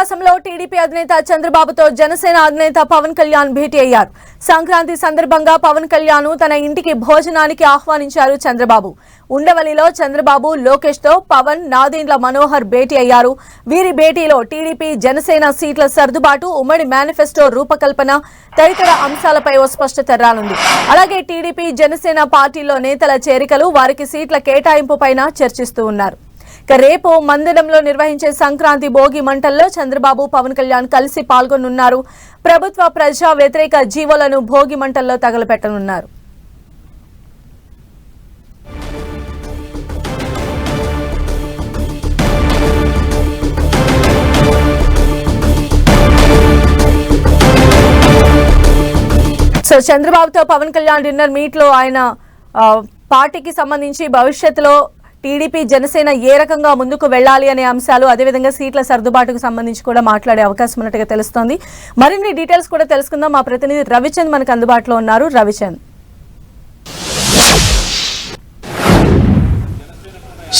నివాసంలో టీడీపీ అధినేత చంద్రబాబుతో జనసేన అధినేత పవన్ కళ్యాణ్ భేటీ అయ్యారు. సంక్రాంతి సందర్భంగా పవన్ కళ్యాణ్ తన ఇంటికి భోజనానికి ఆహ్వానించారు చంద్రబాబు. ఉండవల్లిలో చంద్రబాబు లోకేష్తో పవన్ నాదెండ్ల మనోహర్ భేటీ అయ్యారు. వీరి భేటీలో టీడీపీ జనసేన సీట్ల సర్దుబాటు ఉమ్మడి మేనిఫెస్టో రూపకల్పన తదితర అంశాలపై ఓ స్పష్టత రానుంది. అలాగే టీడీపీ జనసేన పార్టీలో నేతల చేరికలు వారికి సీట్ల కేటాయింపు పైన చర్చిస్తూ ఉన్నారు. రేపు మందిరంలో నిర్వహించే సంక్రాంతి భోగి మంటల్లో చంద్రబాబు పవన్ కళ్యాణ్ కలిసి పాల్గొనున్నారు. ప్రభుత్వ ప్రజా వ్యతిరేక జీవోలను భోగి మంటల్లో తగలపెట్టనున్నారు. సో చంద్రబాబుతో పవన్ కళ్యాణ్ డిన్నర్ మీట్లో ఆయన పార్టీకి సంబంధించి భవిష్యత్తులో టీడీపీ జనసేన ఏ రకంగా ముందుకు వెళ్ళాలి అనే అంశాలు అదేవిధంగా సీట్ల సర్దుబాటుకు సంబంధించి కూడా మాట్లాడే అవకాశం ఉన్నట్టుగా తెలుస్తోంది. మరిన్ని డీటెయిల్స్ కూడా తెలుసుకుందాం. మా ప్రతినిధి రవిచంద్ మనకు అందుబాటులో ఉన్నారు. రవిచంద్.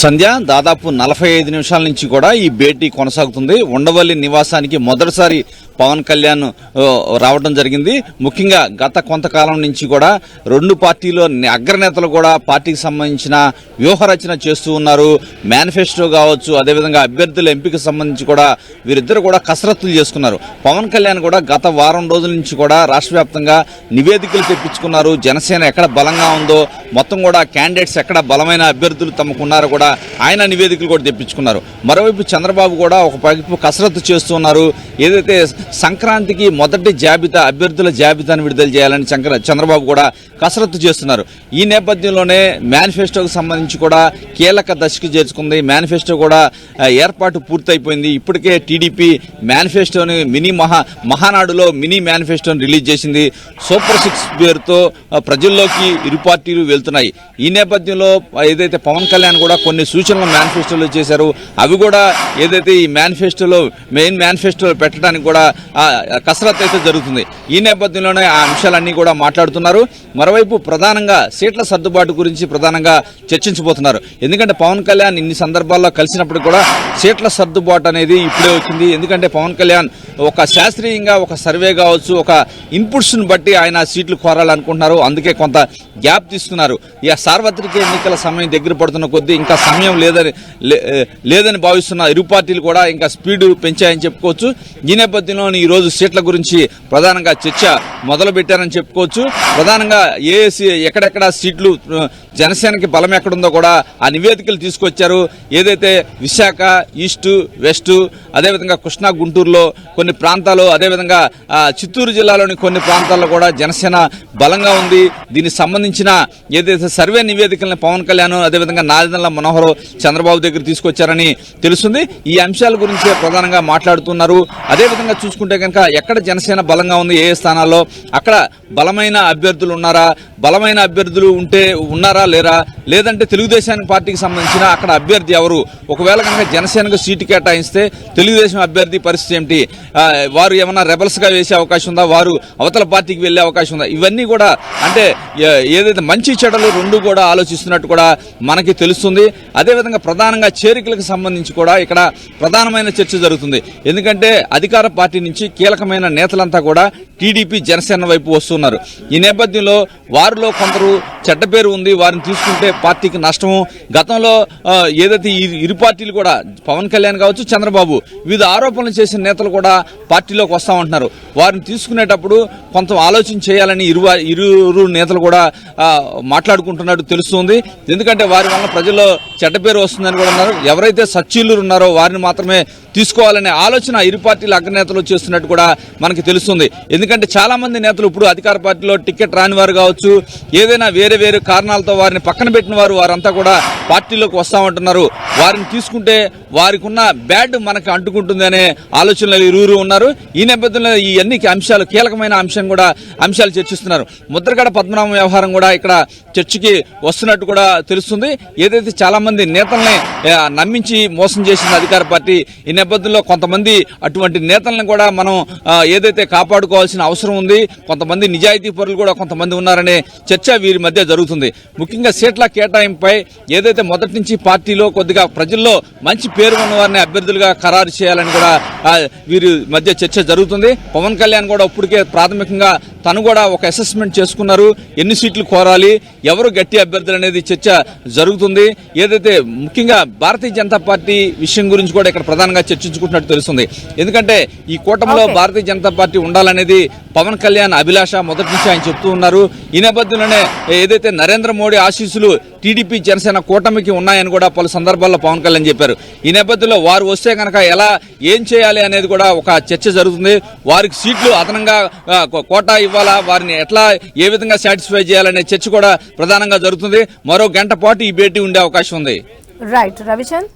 సంధ్య దాదాపు నలభై ఐదు నిమిషాల నుంచి కూడా ఈ భేటీ కొనసాగుతుంది. ఉండవల్లి నివాసానికి మొదటిసారి పవన్ కళ్యాణ్ రావడం జరిగింది. ముఖ్యంగా గత కొంతకాలం నుంచి కూడా రెండు పార్టీలో అగ్రనేతలు కూడా పార్టీకి సంబంధించిన వ్యూహరచన చేస్తూ ఉన్నారు. మేనిఫెస్టో కావచ్చు అదేవిధంగా అభ్యర్థుల ఎంపిక సంబంధించి కూడా వీరిద్దరు కూడా కసరత్తులు చేసుకున్నారు. పవన్ కళ్యాణ్ కూడా గత వారం రోజుల నుంచి కూడా రాష్ట్ర వ్యాప్తంగా నివేదికలు తెప్పించుకున్నారు. జనసేన ఎక్కడ బలంగా ఉందో మొత్తం కూడా క్యాండిడేట్స్ ఎక్కడ బలమైన అభ్యర్థులు తమకున్నారో కూడా ఆయన నివేదికలు కూడా తెప్పించుకున్నారు. మరోవైపు చంద్రబాబు కూడా ఒక వైపు కసరత్తు చేస్తున్నారు ఏదైతే సంక్రాంతికి మొదటి జాబితా అభ్యర్థుల జాబితాను విడుదల చేయాలని శంకర చంద్రబాబు కూడా కసరత్తు చేస్తున్నారు. ఈ నేపథ్యంలోనే మేనిఫెస్టోకు సంబంధించి కూడా కీలక దశకు చేర్చుకుంది. మేనిఫెస్టో కూడా ఏర్పాటు పూర్తయిపోయింది. ఇప్పటికే టీడీపీ మేనిఫెస్టోని మినీ మహా మహానాడులో మినీ మేనిఫెస్టోని రిలీజ్ చేసింది. సూపర్ సిక్స్ పేరుతో ప్రజల్లోకి ఇరు పార్టీలు వెళ్తున్నాయి. ఈ నేపథ్యంలో ఏదైతే పవన్ కళ్యాణ్ కూడా కొన్ని సూచనలు మేనిఫెస్టోలో చేశారు అవి కూడా ఏదైతే ఈ మేనిఫెస్టోలో మెయిన్ మేనిఫెస్టోలో పెట్టడానికి కూడా కసరత్తు అయితే జరుగుతుంది. ఈ నేపథ్యంలోనే ఆ అంశాలన్నీ కూడా మాట్లాడుతున్నారు. మరోవైపు ప్రధానంగా సీట్ల సర్దుబాటు గురించి ప్రధానంగా చర్చించబోతున్నారు. ఎందుకంటే పవన్ కళ్యాణ్ ఇన్ని సందర్భాల్లో కలిసినప్పుడు కూడా సీట్ల సర్దుబాటు అనేది ఇప్పుడే వచ్చింది. ఎందుకంటే పవన్ కళ్యాణ్ ఒక శాస్త్రీయంగా ఒక సర్వే కావచ్చు ఒక ఇన్పుట్స్ను బట్టి ఆయన సీట్లు కోరాలనుకుంటున్నారు. అందుకే కొంత గ్యాప్ తీసుకున్నారు. ఇక సార్వత్రిక ఎన్నికల సమయం దగ్గర పడుతున్న కొద్దీ ఇంకా సమయం లేదని లే- లేదని భావిస్తున్న ఇరు పార్టీలు కూడా ఇంకా స్పీడ్ పెంచాయని చెప్పుకోవచ్చు. ఈ నేపథ్యంలో ఈ రోజు సీట్ల గురించి ప్రధానంగా చర్చ మొదలు పెట్టారని చెప్పుకోవచ్చు. ప్రధానంగా ఏ ఎక్కడెక్కడ సీట్లు జనసేనకి బలం ఎక్కడుందో కూడా ఆ నివేదికలు తీసుకొచ్చారు. ఏదైతే విశాఖ ఈస్ట్ వెస్ట్ అదేవిధంగా కృష్ణా గుంటూరులో కొన్ని ప్రాంతాలు అదేవిధంగా చిత్తూరు జిల్లాలోని కొన్ని ప్రాంతాల్లో కూడా జనసేన బలంగా ఉంది. దీనికి సంబంధించిన ఏదైతే సర్వే నివేదికలను పవన్ కళ్యాణ్ అదేవిధంగా నాదెండ్ల మనోహర్ చంద్రబాబు దగ్గర తీసుకొచ్చారని తెలుస్తుంది. ఈ అంశాల గురించే ప్రధానంగా మాట్లాడుతున్నారు. అదేవిధంగా చూసుకుంటే కనుక ఎక్కడ జనసేన బలంగా ఉంది ఏ స్థానాల్లో అక్కడ బలమైన అభ్యర్థులు ఉన్నారా బలమైన అభ్యర్థులు ఉంటే ఉన్నారా లేరా లేదంటే తెలుగుదేశానికి పార్టీకి సంబంధించిన అక్కడ అభ్యర్థి ఎవరు? ఒకవేళ కనుక జనసేనకు సీటు కేటాయిస్తే తెలుగుదేశం అభ్యర్థి పరిస్థితి ఏమిటి? వారు ఏమన్నా రెబల్స్గా వేసే అవకాశం ఉందా? వారు అవతల పార్టీకి వెళ్ళే అవకాశం ఉందా? ఇవన్నీ కూడా అంటే ఏదైతే మంచి చెడలు రెండు కూడా ఆలోచిస్తున్నట్టు కూడా మనకి తెలుస్తుంది. అదేవిధంగా ప్రధానంగా చేరికలకు సంబంధించి కూడా ఇక్కడ ప్రధానమైన చర్చ జరుగుతుంది. ఎందుకంటే అధికార పార్టీ నుంచి కీలకమైన నేతలంతా కూడా టీడీపీ జనసేన వైపు వస్తున్నారు. ఈ నేపథ్యంలో వారిలో కొందరు చెడ్డ పేరు ఉంది. వారిని తీసుకుంటే పార్టీకి నష్టము. గతంలో ఏదైతే ఇరు పార్టీలు కూడా పవన్ కళ్యాణ్ కావచ్చు చంద్రబాబు వివిధ ఆరోపణలు చేసిన నేతలు కూడా పార్టీలోకి వస్తామంటున్నారు. వారిని తీసుకునేటప్పుడు కొంత ఆలోచన చేయాలని ఇరు ఇరువురు నేతలు కూడా మాట్లాడుకుంటున్నట్టు తెలుస్తుంది. ఎందుకంటే వారి వల్ల ప్రజల్లో చెడ్డ పేరు వస్తుందని కూడా ఉన్నారు ఎవరైతే సచ్చీలు ఉన్నారో వారిని మాత్రమే తీసుకోవాలనే ఆలోచన ఇరు పార్టీల అగ్రనేతలు చేస్తున్నట్టు కూడా మనకి తెలుస్తుంది. ఎందుకంటే చాలామంది నేతలు ఇప్పుడు అధికార పార్టీలో టికెట్ రాని వారు కావచ్చు. ఏదైనా వేరే వేరే కారణాలతో వారిని పక్కన పెట్టిన వారు వారంతా కూడా పార్టీలోకి వస్తామంటున్నారు. వారిని తీసుకుంటే వారికి ఉన్న బ్యాడ్ మనకు అంటుకుంటుంది అనే ఆలోచనలు ఇరువురు ఉన్నారు. ఈ నేపథ్యంలో ఈ అన్ని అంశాలు కీలకమైన అంశం కూడా అంశాలు చర్చిస్తున్నారు. ముద్రగడ పద్మనాభం వ్యవహారం కూడా ఇక్కడ చర్చకి వస్తున్నట్టు కూడా తెలుస్తుంది. ఏదైతే చాలామంది నేతల్ని నమ్మించి మోసం చేసింది అధికార పార్టీ ఈ నేపథ్యంలో కొంతమంది అటువంటి నేతలను కూడా మనం ఏదైతే కాపాడుకోవాల్సిన అవసరం ఉంది కొంతమంది నిజాయితీ పరులు కూడా కొంతమంది ఉన్నారనే చర్చ వీరి మధ్య జరుగుతుంది. ముఖ్యంగా సీట్ల కేటాయింపై ఏదైతే మొదటి నుంచి పార్టీలో కొద్దిగా ప్రజల్లో మంచి పేరు ఉన్న వారిని అభ్యర్థులుగా ఖరారు చేయాలని కూడా వీరి మధ్య చర్చ జరుగుతుంది. పవన్ కళ్యాణ్ కూడా ఇప్పటికే ప్రాథమికంగా తను కూడా ఒక అసెస్మెంట్ చేసుకున్నారు. ఎన్ని సీట్లు కోరాలి ఎవరు గట్టి అభ్యర్థులు అనేది చర్చ జరుగుతుంది. ఏదైతే ముఖ్యంగా భారతీయ జనతా పార్టీ విషయం గురించి కూడా ఇక్కడ ప్రధానంగా చర్చించుకుంటున్నట్టు తెలుస్తుంది. ఎందుకంటే ఈ కూటమిలో. భారతీయ జనతా పార్టీ ఉండాలనేది పవన్ కళ్యాణ్ అభిలాష మొదటి నుంచి ఆయన చెప్తూ ఉన్నారు. ఈ నేపథ్యంలోనే ఏదైతే నరేంద్ర మోడీ ఆశీస్సులు టీడీపీ జనసేన కూటమికి ఉన్నాయని కూడా పలు సందర్భాల్లో పవన్ కళ్యాణ్ చెప్పారు. ఈ నేపథ్యంలో వారు వస్తే కనుక ఎలా ఏం చేయాలి అనేది కూడా ఒక చర్చ జరుగుతుంది. వారికి సీట్లు అదనంగా కోటా ఇవ్వాలా? వారిని ఎట్లా ఏ విధంగా సాటిస్ఫై చేయాలనే చర్చ కూడా ప్రధానంగా జరుగుతుంది. మరో గంట పాటు ఈ భేటీ ఉండే అవకాశం ఉంది. రైట్ రవిచంద్